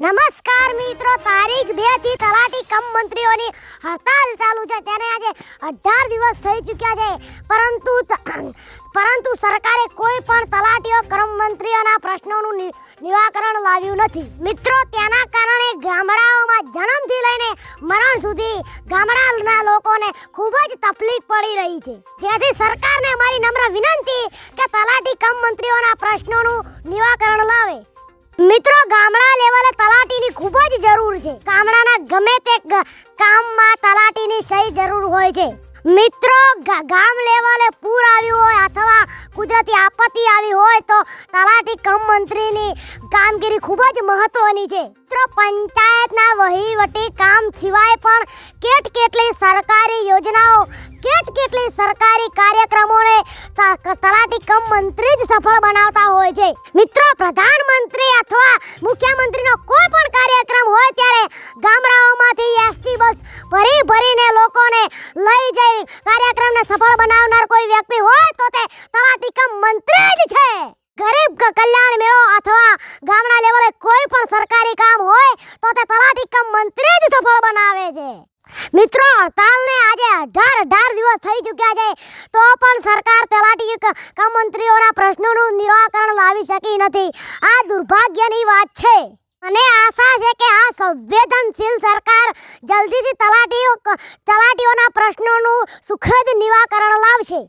નમસ્કાર મિત્રો, તારીખ બેથી તલાટી કમ મંત્રીઓની હડતાલ ચાલુ છે. ત્યારે આજે અઢાર દિવસ થઈ ચુક્યા છે. પરંતુ પરંતુ સરકારે કોઈ પણ તલાટીઓ કર્મ મંત્રી મંત્રીઓના પ્રશ્નોનું નિરાકરણ લાવ્યું નથી. મિત્રો, તેના કારણે ગામડાઓમાં જન્મથી લઈને મરણ સુધી ગામડાના લોકોને ખૂબ જ તકલીફ પડી રહી છે. જેથી સરકારને અમારી નમ્ર વિનંતી કે તલાટી કમ મંત્રીઓના પ્રશ્નોનું નિરાકરણ લાવે. મિત્રો, ગામડા લેવલે તલાટીની ખૂબ જ જરૂર છે. ગામડાના ગમે તે કામમાં તલાટીની સહી જરૂર હોય છે. મિત્રો ગામ લેવલે પૂર આવ્યું હોય, અથવા કુદરતી આપત્તિ આવી હોય તો તલાટી કમ મંત્રીની કામગીરી ખૂબ જ મહત્વની છે. મિત્રો, પંચાયતના વહીવટી કામ સિવાય પણ કેટ કેટલી સરકારી યોજનાઓ કેટ કેટલી સરકારી કાર્યક્રમોને તલાટી કમ મંત્રી જ સફળ બનાવતા હોય છે. મિત્રો, પ્રધાનમંત્રી અથવા મુખ્યમંત્રીનો કોઈ પણ કાર્યક્રમ લઈ જઈ. કાર્યક્રમને સફળ બનાવનાર કોઈ વ્યક્તિ હોય તો તે તલાટીકમ મંત્રી જ છે. ગરીબ કલ્યાણ મેળો અથવા ગામડા લેવલે કોઈ પણ સરકારી કામ હોય તો તે તલાટીકમ મંત્રી જ સફળ બનાવે છે. મિત્રો, હડતાલને આજે અઢાર અઢાર દિવસ થઈ ચૂક્યા છે. તો પણ સરકાર તલાટી મંત્રીઓના પ્રશ્નોનું નિરાકરણ લાવી શકી નથી. આ દુર્ભાગ્યની વાત છે. અને આશા છે કે આ સંવેદનશીલ સરકાર જલ્દીથી તલાટીઓ તલાટીઓના પ્રશ્નોનું સુખદ નિવાકરણ લાવશે.